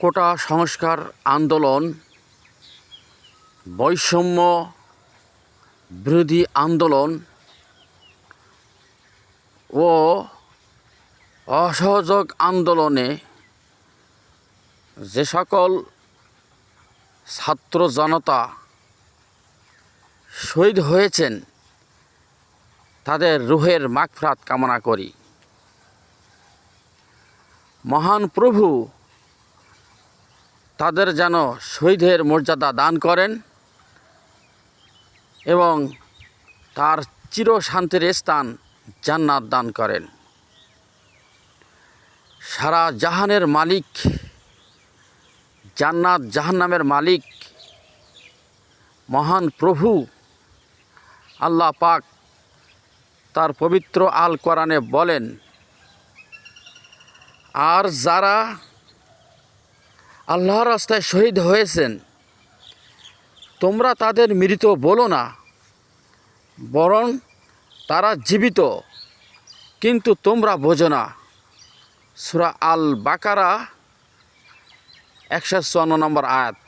কোটা সংস্কার আন্দোলন, বৈষম্য বিরোধী আন্দোলন ও অসহযোগ আন্দোলনে যে সকল ছাত্র জনতা শহীদ হয়েছেন, তাদের রুহের মাগফরাত কামনা করি। মহান প্রভু তাদের যেন শহীদের মর্যাদা দান করেন এবং তার চিরশান্তির স্থান জান্নাত দান করেন। সারা জাহানের মালিক, জান্নাত জাহান্নামের মালিক, মহান প্রভু আল্লাহ পাক তার পবিত্র আল কোরআনে বলেন, আর যারা আল্লাহর রাস্তায় শহীদ হয়েছেন। তোমরা তাদের মৃত বলো না, বরং তারা জীবিত। কিন্তু তোমরা বোঝো না, সুরা আল বাকারা একশো চুয়ান্ন নম্বর আয়াত।